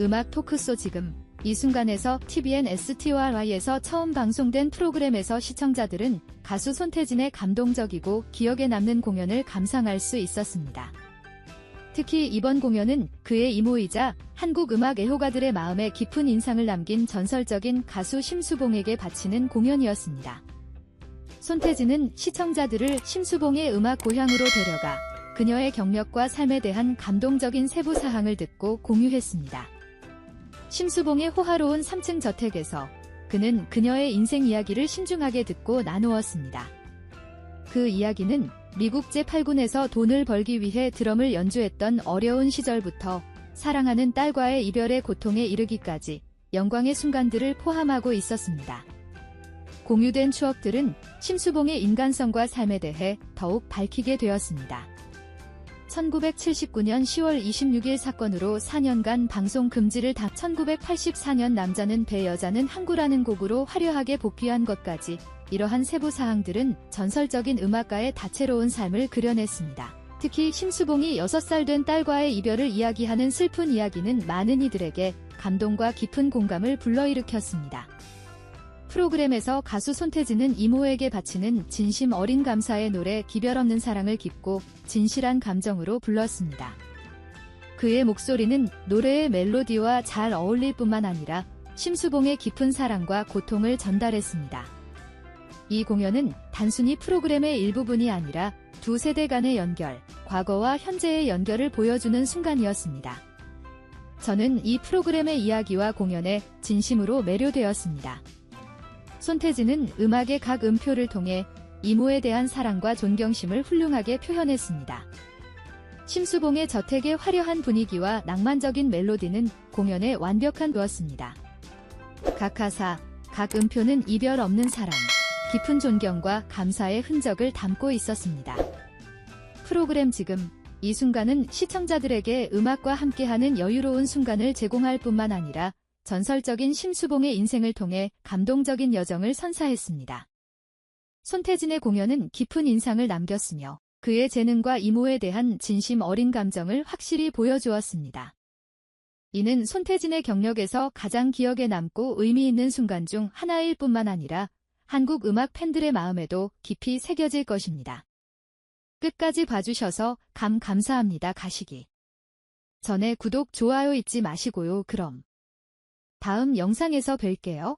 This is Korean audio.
음악 토크쇼 지금 이 순간에서 TVN STORY에서 처음 방송된 프로그램에서 시청자들은 가수 손태진의 감동적이고 기억에 남는 공연을 감상할 수 있었습니다. 특히 이번 공연은 그의 이모이자 한국 음악 애호가들의 마음에 깊은 인상을 남긴 전설적인 가수 심수봉에게 바치는 공연이었습니다. 손태진은 시청자들을 심수봉의 음악 고향으로 데려가 그녀의 경력과 삶에 대한 감동적인 세부 사항을 듣고 공유했습니다. 심수봉의 호화로운 3층 저택에서 그는 그녀의 인생 이야기를 신중하게 듣고 나누었습니다. 그 이야기는 미국 제8군에서 돈을 벌기 위해 드럼을 연주했던 어려운 시절부터 사랑하는 딸과의 이별의 고통에 이르기까지 영광의 순간들을 포함하고 있었습니다. 공유된 추억들은 심수봉의 인간성과 삶에 대해 더욱 밝히게 되었습니다. 1979년 10월 26일 사건으로 4년간 방송 금지를 다 1984년 남자는 배 여자는 항구라는 곡으로 화려하게 복귀한 것까지 이러한 세부 사항들은 전설적인 음악가의 다채로운 삶을 그려냈습니다. 특히 심수봉이 6살 된 딸과의 이별을 이야기하는 슬픈 이야기는 많은 이들에게 감동과 깊은 공감을 불러일으켰습니다. 프로그램에서 가수 손태진은 이모에게 바치는 진심 어린 감사의 노래 기별 없는 사랑을 깊고 진실한 감정으로 불렀습니다. 그의 목소리는 노래의 멜로디와 잘 어울릴 뿐만 아니라 심수봉의 깊은 사랑과 고통을 전달했습니다. 이 공연은 단순히 프로그램의 일부분이 아니라 두 세대 간의 연결, 과거와 현재의 연결을 보여주는 순간이었습니다. 저는 이 프로그램의 이야기와 공연에 진심으로 매료되었습니다. 손태진은 음악의 각 음표를 통해 이모에 대한 사랑과 존경심을 훌륭하게 표현했습니다. 심수봉의 저택의 화려한 분위기와 낭만적인 멜로디는 공연에 완벽한 되었습니다. 각 가사, 각 음표는 이별 없는 사랑, 깊은 존경과 감사의 흔적을 담고 있었습니다. 프로그램 지금 이 순간은 시청자들에게 음악과 함께하는 여유로운 순간을 제공할 뿐만 아니라 전설적인 심수봉의 인생을 통해 감동적인 여정을 선사했습니다. 손태진의 공연은 깊은 인상을 남겼으며 그의 재능과 이모에 대한 진심 어린 감정을 확실히 보여주었습니다. 이는 손태진의 경력에서 가장 기억에 남고 의미 있는 순간 중 하나일 뿐만 아니라 한국 음악 팬들의 마음에도 깊이 새겨질 것입니다. 끝까지 봐주셔서 감 감사합니다 가시기. 전에 구독, 좋아요 잊지 마시고요. 그럼 다음 영상에서 뵐게요.